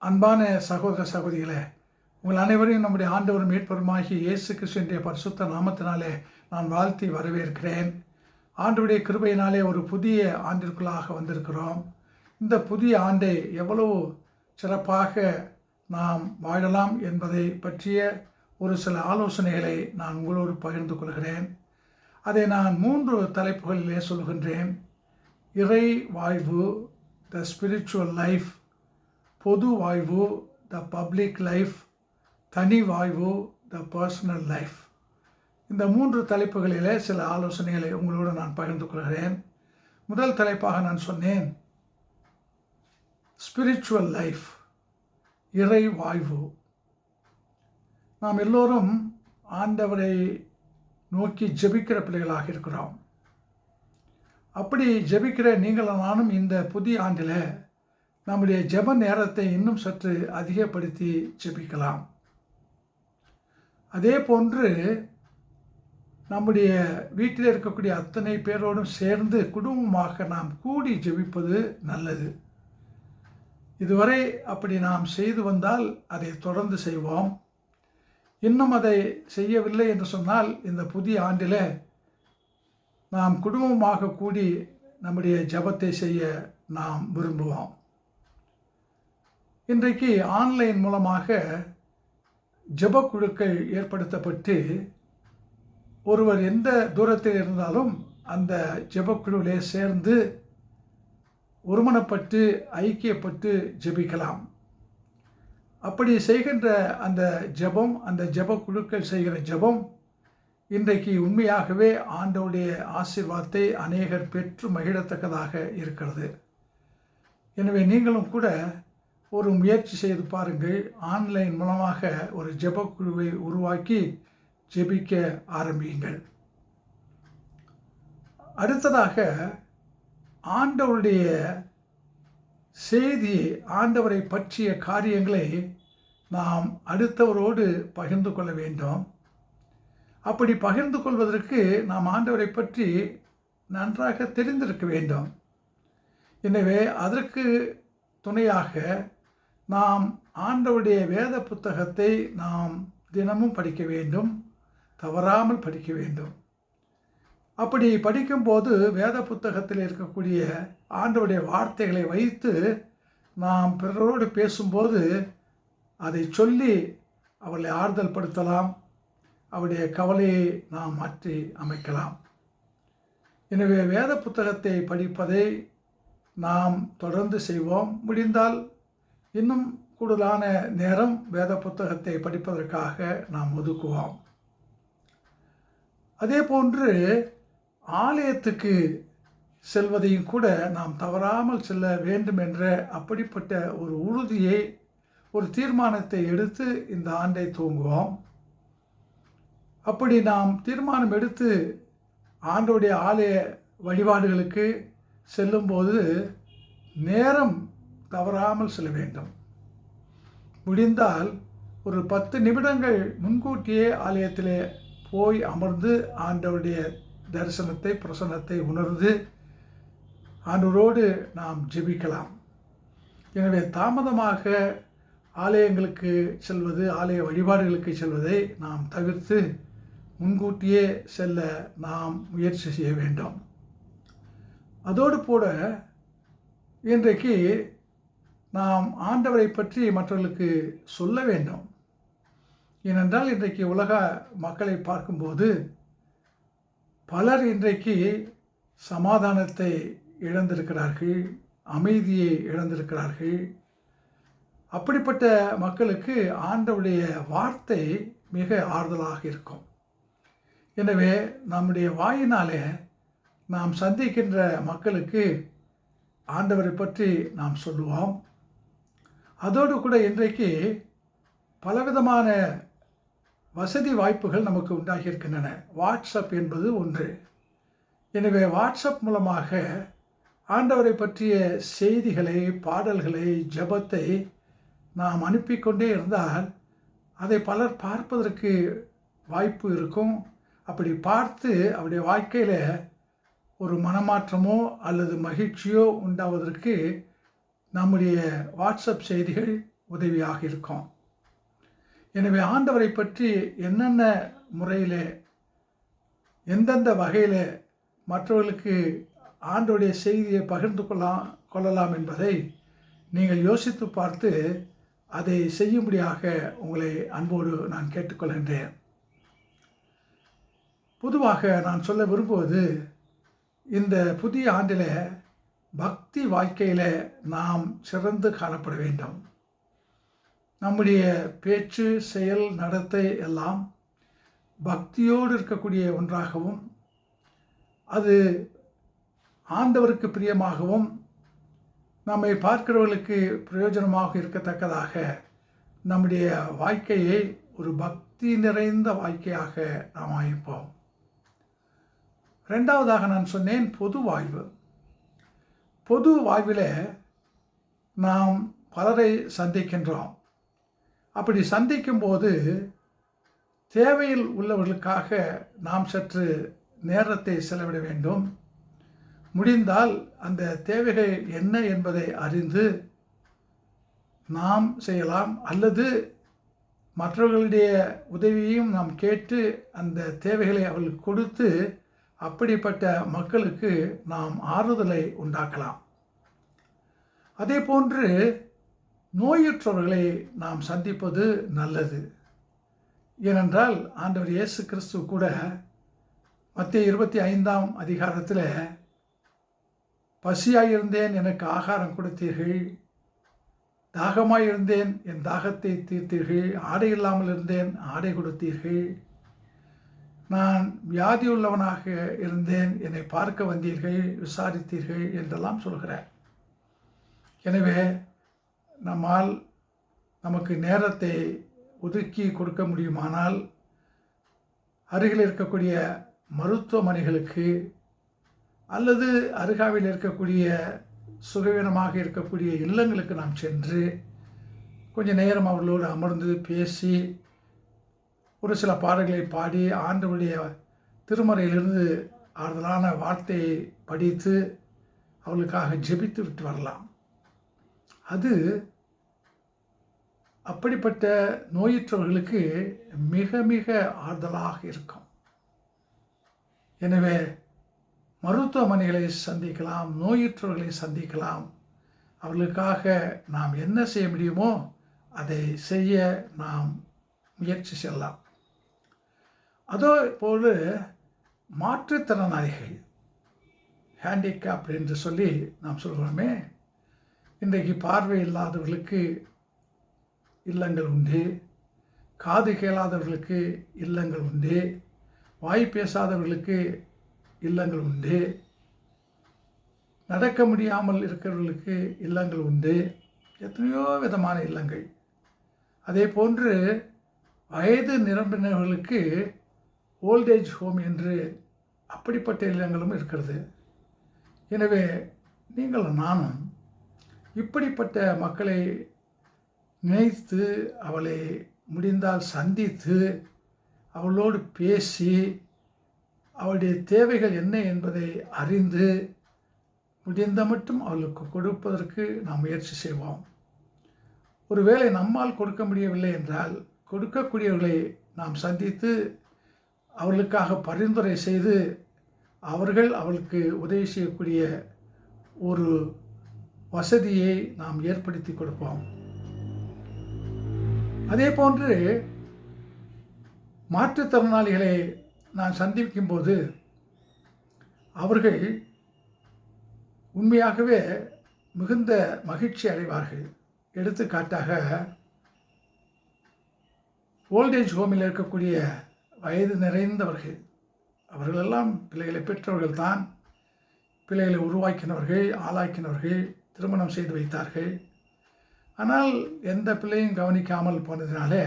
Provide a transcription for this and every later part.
அன்பான சகோதர சகோதரிகளே உங்கள் அனைவரையும் நம்முடைய ஆண்டவரும் மீட்பருமாகி இயேசு கிறிஸ்துவின் பரிசுத்த நாமத்தினாலே நான் வாழ்த்தி வரவேற்கிறேன். ஆண்டவருடைய கிருபையினாலே ஒரு புதிய ஆண்டிற்குள்ளாக வந்திருக்கிறோம். இந்த புதிய ஆண்டை எவ்வளவு சிறப்பாக நாம் வாழலாம் என்பதை பற்றிய ஒரு சில ஆலோசனைகளை நான் உங்களோடு பகிர்ந்து கொள்கிறேன். அதை நான் மூன்று தலைப்புகளிலே சொல்கின்றேன். இறை வாழ்வு த ஸ்பிரிச்சுவல் லைஃப் பொது வாழ்வு த பப்ளிக் லைஃப் தனி வாழ்வு த பர்சனல் லைஃப் இந்த மூன்று தலைப்புகளிலே சில ஆலோசனைகளை உங்களோடு நான் பகிர்ந்து கொள்கிறேன். முதல் தலைப்பாக நான் சொன்னேன் ஸ்பிரிச்சுவல் லைஃப் இறை வாழ்வு. நாம் எல்லோரும் ஆண்டவரை நோக்கி ஜெபிக்கிற பிள்ளைகளாக இருக்கிறோம். அப்படி ஜெபிக்கிற நீங்கள் நானும் இந்த புதிய ஆண்டில் நம்முடைய ஜெப நேரத்தை இன்னும் சற்று அதிகப்படுத்தி ஜெபிக்கலாம். அதே போன்று நம்முடைய வீட்டில் இருக்கக்கூடிய அத்தனை பேரோடும் சேர்ந்து குடும்பமாக நாம் கூடி ஜெபிப்பது நல்லது. இதுவரை அப்படி நாம் செய்து வந்தால் அதை தொடர்ந்து செய்வோம். இன்னும் அதை செய்யவில்லை என்று சொன்னால் இந்த புதிய ஆண்டில் நாம் குடும்பமாக கூடி நம்முடைய ஜபத்தை செய்ய நாம் விரும்புவோம். இன்றைக்கு ஆன்லைன் மூலமாக ஜபக்குழுக்கள் ஏற்படுத்தப்பட்டு ஒருவர் எந்த தூரத்தில் இருந்தாலும் அந்த ஜபக்குழுவிலே சேர்ந்து ஒருமனப்பட்டு ஐக்கியப்பட்டு ஜெபிக்கலாம். அப்படி செய்கின்ற அந்த ஜெபம் அந்த ஜெப குழுக்கள் செய்கிற ஜெபம் இன்றைக்கு உண்மையாகவே ஆண்டவுடைய ஆசீர்வாதத்தை அநேகர் பெற்று மகிழத்தக்கதாக இருக்கிறது. எனவே நீங்களும் கூட ஒரு முயற்சி செய்து பாருங்கள். ஆன்லைன் மூலமாக ஒரு ஜெபக்குழுவை உருவாக்கி ஜெபிக்க ஆரம்பியுங்கள். அடுத்ததாக ஆண்டவருடைய செய்தி ஆண்டவரை பற்றிய காரியங்களை நாம் அடுத்தவரோடு பகிர்ந்து கொள்ள வேண்டும். அப்படி பகிர்ந்து கொள்வதற்கு நாம் ஆண்டவரை பற்றி நன்றாக தெரிந்திருக்க வேண்டும். எனவே அதற்கு துணையாக நாம் ஆண்டவருடைய வேத புத்தகத்தை நாம் தினமும் படிக்க வேண்டும் தவறாமல் படிக்க வேண்டும். அப்படி படிக்கும்போது வேத புத்தகத்தில் இருக்கக்கூடிய ஆண்டவுடைய வார்த்தைகளை வைத்து நாம் பிறரோடு பேசும்போது அதை சொல்லி அவர்களை ஆறுதல் படுத்தலாம் அவருடைய கவலையை நாம் மாற்றி அமைக்கலாம். எனவே வேத புத்தகத்தை படிப்பதை நாம் தொடர்ந்து செய்வோம். முடிந்தால் இன்னும் கூடுதலான நேரம் வேத புத்தகத்தை படிப்பதற்காக நாம் ஒதுக்குவோம். அதே போன்று ஆலயத்துக்கு செல்வதையும் கூட நாம் தவறாமல் செல்ல வேண்டும் என்ற அப்படிப்பட்ட ஒரு உறுதியை ஒரு தீர்மானத்தை எடுத்து இந்த ஆண்டை தூங்குவோம். அப்படி நாம் தீர்மானம் எடுத்து ஆண்டோடைய ஆலய வழிபாடுகளுக்கு செல்லும்போது நேரம் தவறாமல் செல்ல வேண்டும். முடிந்தால் ஒரு பத்து நிமிடங்கள் முன்கூட்டியே ஆலயத்திலே போய் அமர்ந்து ஆண்டவருடைய தரிசனத்தை பிரசன்னத்தை உணர்ந்து ஆண்டவரோடு நாம் ஜெபிக்கலாம். எனவே தாமதமாக ஆலயங்களுக்கு செல்வது ஆலய வழிபாடுகளுக்கு செல்வதை நாம் தவிர்த்து முன்கூட்டியே செல்ல நாம் முயற்சி செய்ய வேண்டும். அதோடு கூட இன்றைக்கு நாம் ஆண்டவரை பற்றி மற்றவர்களுக்கு சொல்ல வேண்டும். ஏனென்றால் இன்றைக்கு உலக மக்களை பார்க்கும்போது பலர் இன்றைக்கு சமாதானத்தை இழந்திருக்கிறார்கள் அமைதியை இழந்திருக்கிறார்கள். அப்படிப்பட்ட மக்களுக்கு ஆண்டவுடைய வார்த்தை மிக ஆறுதலாக இருக்கும். எனவே நம்முடைய வாயினாலே நாம் சந்திக்கின்ற மக்களுக்கு ஆண்டவரை பற்றி நாம் சொல்லுவோம். அதோடு கூட இன்றைக்கு பலவிதமான வசதி வாய்ப்புகள் நமக்கு உண்டாகி இருக்கின்றன வாட்ஸ்அப் என்பது ஒன்று. எனவே வாட்ஸ்அப் மூலமாக ஆண்டவரை பற்றிய செய்திகளை பாடல்களை ஜபத்தை நாம் அனுப்பிக்கொண்டே இருந்தால் அதை பலர் பார்ப்பதற்கு வாய்ப்பு இருக்கும். அப்படி பார்த்து அவருடைய வாழ்க்கையில் ஒரு மனமாற்றமோ அல்லது மகிழ்ச்சியோ உண்டாவதற்கு நம்முடைய வாட்ஸ்அப் செய்திகள் உதவியாக இருக்கும். எனவே ஆண்டவரை பற்றி என்னென்ன முறையில் எந்தெந்த வகையில் மற்றவர்களுக்கு ஆண்டோடைய செய்தியை பகிர்ந்து கொள்ளலாம் கொள்ளலாம் என்பதை நீங்கள் யோசித்து பார்த்து அதை செய்யும்படியாக உங்களை அன்போடு நான் கேட்டுக்கொள்கின்றேன். பொதுவாக நான் சொல்ல விரும்புவது இந்த புதிய ஆண்டில் பக்தி பக்தி வாழ்க்கையில் நாம் சிறந்து காணப்பட வேண்டும். நம்முடைய பேச்சு செயல் நடத்தை எல்லாம் பக்தியோடு இருக்கக்கூடிய ஒன்றாகவும் அது ஆண்டவருக்கு பிரியமாகவும் நம்மை பார்க்கிறவர்களுக்கு பிரயோஜனமாக இருக்கத்தக்கதாக நம்முடைய வாழ்க்கையை ஒரு பக்தி நிறைந்த வாழ்க்கையாக நாம் அமைப்போம். ரெண்டாவதாக நான் சொன்னேன் பொது வாழ்வு. பொது வாழ்வில் நாம் பலரை சந்திக்கின்றோம். அப்படி சந்திக்கும்போது தேவையில் உள்ளவர்களுக்காக நாம் சற்று நேரத்தை செலவிட வேண்டும். முடிந்தால் அந்த தேவைகள் என்ன என்பதை அறிந்து நாம் செய்யலாம். அல்லது மற்றவர்களுடைய உதவியையும் நாம் கேட்டு அந்த தேவைகளை அவர்களுக்கு கொடுத்து அப்படிப்பட்ட மக்களுக்கு நாம் ஆறுதலை உண்டாக்கலாம். அதே போன்று நோயுற்றவர்களை நாம் சந்திப்பது நல்லது. ஏனென்றால் ஆண்டவர் இயேசு கிறிஸ்து கூட மத்திய இருபத்தி ஐந்தாம் அதிகாரத்தில் பசியாயிருந்தேன் எனக்கு ஆகாரம் கொடுத்தீர்கள். தாகமாயிருந்தேன் என் தாகத்தை தீர்த்தீர்கள். ஆடை இல்லாமல் இருந்தேன் ஆடை கொடுத்தீர்கள். நான் வியாதியுள்ளவனாக இருந்தேன் என்னை பார்க்க வந்தீர்கள் விசாரித்தீர்கள் என்றெல்லாம் சொல்கிறார். எனவே நம்மால் நமக்கு நேரத்தை ஒதுக்கி கொடுக்க முடியுமானால் அருகில் இருக்கக்கூடிய மருத்துவமனைகளுக்கு அல்லது அருகாவில் இருக்கக்கூடிய சுகவீனமாக இருக்கக்கூடிய இல்லங்களுக்கு நாம் சென்று கொஞ்சம் நேரம் அவர்களோடு அமர்ந்து பேசி ஒரு சில பாடல்களை பாடி ஆண்டவருடைய திருமறையிலிருந்து ஆறுதலான வார்த்தையை படித்து அவர்களுக்காக ஜெபித்து விட்டு வரலாம். அது அப்படிப்பட்ட நோயுற்றவர்களுக்கு மிக மிக ஆறுதலாக இருக்கும். எனவே மருத்துவமனைகளை சந்திக்கலாம் நோயுற்றவர்களை சந்திக்கலாம். அவர்களுக்காக நாம் என்ன செய்ய முடியுமோ அதை செய்ய நாம் முயற்சி செல்லலாம். அதோ போல மாற்றுத்திறனாளிகள் ஹேண்டிகேப் என்று சொல்லி நாம் சொல்கிறோமே இன்றைக்கு பார்வை இல்லாதவர்களுக்கு இல்லங்கள் உண்டு காது கேளாதவர்களுக்கு இல்லங்கள் உண்டு வாய் பேசாதவர்களுக்கு இல்லங்கள் உண்டு நடக்க முடியாமல் இருக்கிறவர்களுக்கு இல்லங்கள் உண்டு எத்தனையோ விதமான இல்லங்கள். அதே போன்று வயது நிரம்பினவர்களுக்கு ஓல்டேஜ் ஹோம் என்று அப்படிப்பட்ட இல்லங்களும் இருக்கிறது. எனவே நீங்கள் நானும் இப்படிப்பட்ட மக்களை நினைத்து அவளை முடிந்தால் சந்தித்து அவளோடு பேசி அவளுடைய தேவைகள் என்ன என்பதை அறிந்து முடிந்த மட்டும் அவளுக்கு கொடுப்பதற்கு நாம் முயற்சி செய்வோம். ஒருவேளை நம்மால் கொடுக்க முடியவில்லை என்றால் கொடுக்கக்கூடியவர்களை நாம் சந்தித்து அவர்களுக்காக பரிந்துரை செய்து அவர்கள் அவளுக்கு உதவி செய்யக்கூடிய ஒரு வசதியை நாம் ஏற்படுத்தி கொடுப்போம். அதே போன்று மாற்றுத்திறனாளிகளை நான் சந்திக்கும்போது அவர்கள் உண்மையாகவே மிகுந்த மகிழ்ச்சி அடைவார்கள். எடுத்துக்காட்டாக ஓல்டேஜ் ஹோமில் இருக்கக்கூடிய வயது நிறைந்தவர்கள். அவர்களெல்லாம் பிள்ளைகளை பெற்றவர்கள் தான் பிள்ளைகளை உருவாக்கினவர்கள் ஆளாக்கினவர்கள் திருமணம் செய்து வைத்தார்கள். ஆனால் எந்த பிள்ளையும் கவனிக்காமல் போனதினாலே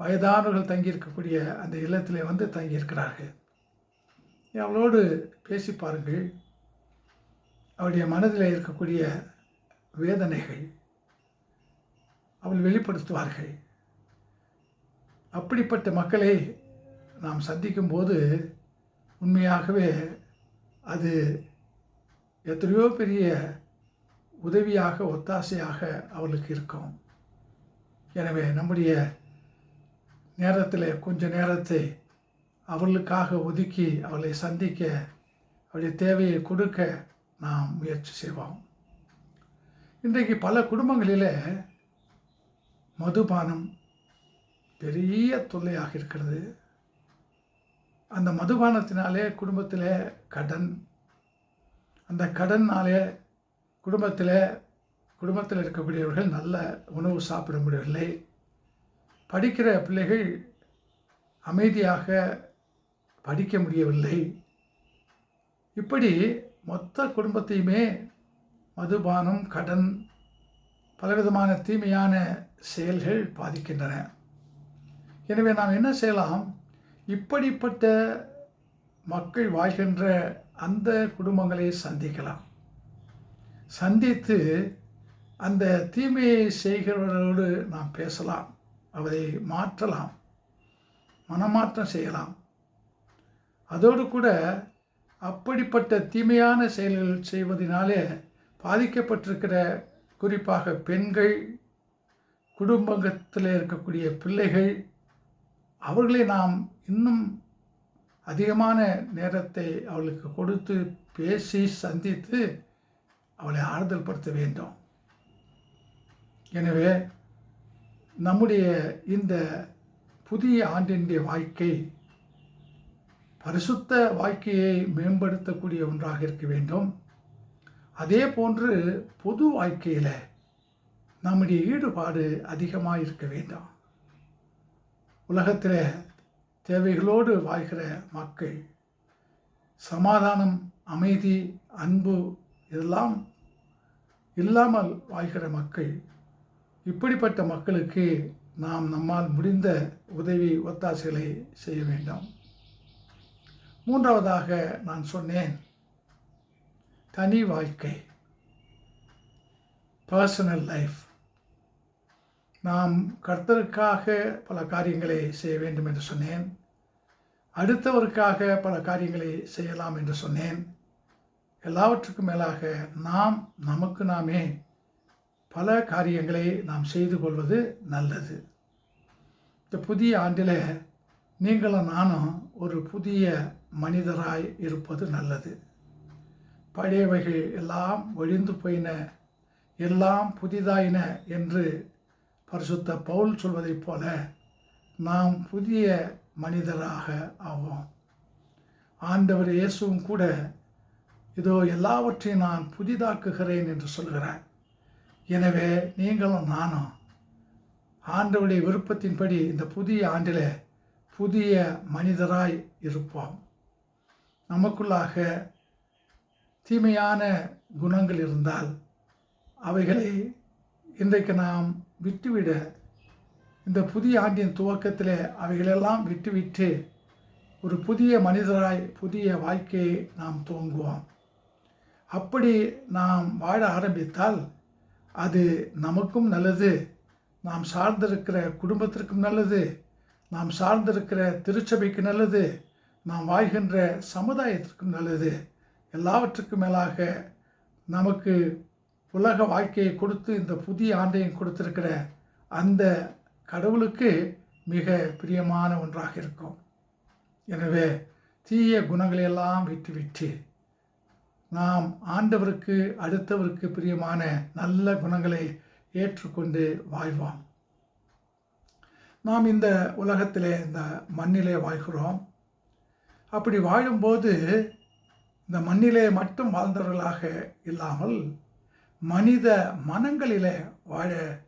வயதானவர்கள் தங்கியிருக்கக்கூடிய அந்த இல்லத்தில் வந்து தங்கியிருக்கிறார்கள். அவளோடு பேசி பாருங்கள். அவளுடைய மனதில் இருக்கக்கூடிய வேதனைகள் அவள் வெளிப்படுத்துவார்கள். அப்படிப்பட்ட மக்களை நாம் சந்திக்கும்போது உண்மையாகவே அது எத்தனையோ பெரிய உதவியாக ஒத்தாசையாக அவர்களுக்கு இருக்கும். எனவே நம்முடைய நேரத்தில் கொஞ்ச நேரத்தை அவர்களுக்காக ஒதுக்கி அவளை சந்திக்க அவருடைய தேவையை கொடுக்க நாம் முயற்சி செய்வோம். இன்றைக்கு பல குடும்பங்களில் மதுபானம் பெரிய தொல்லையாக இருக்கிறது. அந்த மதுபானத்தினாலே குடும்பத்தில் கடன். அந்த கடன்னாலே குடும்பத்தில் குடும்பத்தில் இருக்கக்கூடியவர்கள் நல்ல உணவு சாப்பிட முடியவில்லை. படிக்கிற பிள்ளைகள் அமைதியாக படிக்க முடியவில்லை. இப்படி மொத்த குடும்பத்தையுமே மதுபானம் கடன் பலவிதமான தீமையான செயல்கள் பாதிக்கின்றன. எனவே நாம் என்ன செய்யலாம்? இப்படிப்பட்ட மக்கள் வாழ்கின்ற அந்த குடும்பங்களை சந்திக்கலாம். சந்தித்து அந்த தீமையை செய்கிறவர்களோடு நாம் பேசலாம். அவரை மாற்றலாம். மனமாற்றம் செய்யலாம். அதோடு கூட அப்படிப்பட்ட தீமையான செயல்கள் செய்வதனாலே பாதிக்கப்பட்டிருக்கிற குறிப்பாக பெண்கள் குடும்பத்தில் இருக்கக்கூடிய பிள்ளைகள் அவர்களை நாம் இன்னும் அதிகமான நேரத்தை அவளுக்கு கொடுத்து பேசி சந்தித்து அவளை ஆறுதல் படுத்த வேண்டும். எனவே நம்முடைய இந்த புதிய ஆண்டினுடைய வாழ்க்கை பரிசுத்த வாழ்க்கையை மேம்படுத்தக்கூடிய ஒன்றாக இருக்க வேண்டும். அதே போன்று பொது வாழ்க்கையில் நம்முடைய ஈடுபாடு அதிகமாக இருக்க வேண்டும். உலகத்தில் தேவைகளோடு வாழ்கிற மக்கள் சமாதானம் அமைதி அன்பு இதெல்லாம் இல்லாமல் வாழ்கிற மக்கள் இப்படிப்பட்ட மக்களுக்கு நாம் நம்மால் முடிந்த உதவி ஒத்தாசைகளை செய்ய வேண்டும். மூன்றாவதாக நான் சொன்னேன் தனி வாழ்க்கை பர்சனல் லைஃப் நாம் கர்த்தருக்காக பல காரியங்களை செய்ய வேண்டும் என்று சொன்னேன். அடுத்தவருக்காக பல காரியங்களை செய்யலாம் என்று சொன்னேன். எல்லாவற்றுக்கும் மேலாக நாம் நமக்கு நாமே பல காரியங்களை நாம் செய்து கொள்வது நல்லது. இந்த புதிய ஆண்டில் நீங்களும் நானும் ஒரு புதிய மனிதராய் இருப்பது நல்லது. பழையவைகள் எல்லாம் ஒழிந்து போயின எல்லாம் புதிதாயின என்று பரிசுத்த பவுல் சொல்வதைப் போல நாம் புதிய மனிதராக ஆவோம். ஆண்டவர் இயேசுவும் கூட இதோ எல்லாவற்றையும் நான் புதிதாக்குகிறேன் என்று சொல்கிறார். எனவே நீங்களும் நானும் ஆண்டவருடைய விருப்பத்தின்படி இந்த புதிய ஆண்டில் புதிய மனிதராய் இருப்போம். நமக்குள்ளாக தீமையான குணங்கள் இருந்தால் அவைகளை இன்றைக்கு நாம் விட்டுவிட. இந்த புதிய ஆண்டின் துவக்கத்தில் அவைகளெல்லாம் விட்டுவிட்டு ஒரு புதிய மனிதராய் புதிய வாழ்க்கையை நாம் துவங்குவோம். அப்படி நாம் வாழ ஆரம்பித்தால் அது நமக்கும் நல்லது. நாம் சார்ந்திருக்கிற குடும்பத்திற்கும் நல்லது. நாம் சார்ந்திருக்கிற திருச்சபைக்கு நல்லது. நாம் வாழ்கின்ற சமுதாயத்திற்கும் நல்லது. எல்லாவற்றுக்கும் மேலாக நமக்கு உலக வாழ்க்கையை கொடுத்து இந்த புதிய ஆண்டையும் கொடுத்துருக்கிற அந்த கடவுளுக்கு மிக பிரியமான ஒன்றாக இருக்கும். எனவே தீய குணங்களையெல்லாம் விட்டுவிட்டு நாம் ஆண்டவருக்கு அடுத்தவருக்கு பிரியமான நல்ல குணங்களை ஏற்றுக்கொண்டு வாழ்வோம். நாம் இந்த உலகத்திலே இந்த மண்ணிலே வாழ்கிறோம். அப்படி வாழும்போது இந்த மண்ணிலே மட்டும் வாழ்ந்தவர்களாக இல்லாமல் மனித மனங்களிலே வாழ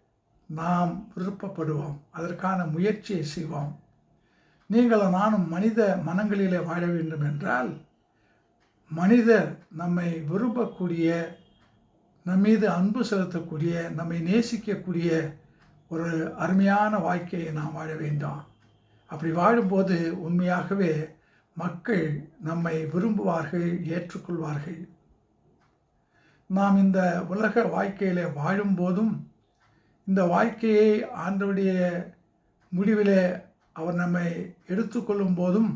நாம் விருப்பப்படுவோம். அதற்கான முயற்சியை செய்வோம். நீங்களும் நானும் மனித மனங்களிலே வாழ வேண்டும் என்றால் மனிதர் நம்மை விரும்பக்கூடிய நம் மீது அன்பு செலுத்தக்கூடிய நம்மை நேசிக்கக்கூடிய ஒரு அருமையான வாழ்க்கையை நாம் வாழ வேண்டும். அப்படி வாழும்போது உண்மையாகவே மக்கள் நம்மை விரும்புவார்கள் ஏற்றுக்கொள்வார்கள். நாம் இந்த உலக வாழ்க்கையில் வாழும்போதும் இந்த வாழ்க்கையை ஆண்டவுடைய முடிவிலே அவர் நம்மை எடுத்துக்கொள்ளும் போதும்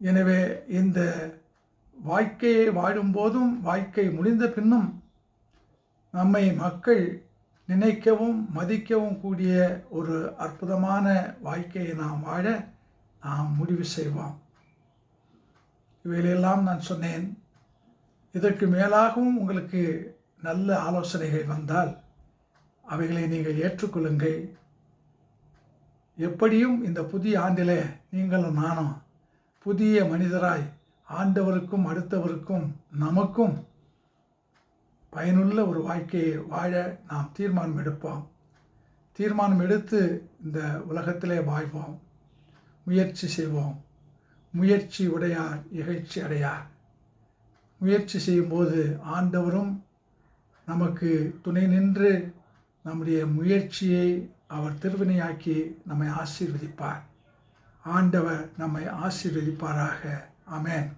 எனவே இந்த வாழ்க்கையை வாழும்போதும் வாழ்க்கை முடிந்த பின்னும் நம்மை மக்கள் நினைக்கவும் மதிக்கவும் கூடிய ஒரு அற்புதமான வாழ்க்கையை நாம் வாழ நாம் முடிவு செய்வோம். இவையிலெல்லாம் நான் சொன்னேன். இதற்கு மேலாகவும் உங்களுக்கு நல்ல ஆலோசனைகள் வந்தால் அவைகளை நீங்கள் ஏற்றுக்கொள்ளுங்கள். எப்படியும் இந்த புதிய ஆண்டிலே நீங்களும் நானும் புதிய மனிதராய் ஆண்டவருக்கும் அடுத்தவருக்கும் நமக்கும் பயனுள்ள ஒரு வாழ்க்கையை வாழ நாம் தீர்மானம் எடுப்போம். தீர்மானம் எடுத்து இந்த உலகத்திலே வாழ்வோம். முயற்சி செய்வோம். முயற்சி உடையார் இகழ்ச்சி அடையார். முயற்சி செய்யும்போது ஆண்டவரும் நமக்கு துணை நின்று நம்முடைய முயற்சியை அவர் திருவினையாக்கி நம்மை ஆசீர்வதிப்பார். ஆண்டவர் நம்மை ஆசீர்வதிப்பாராக. அமேன்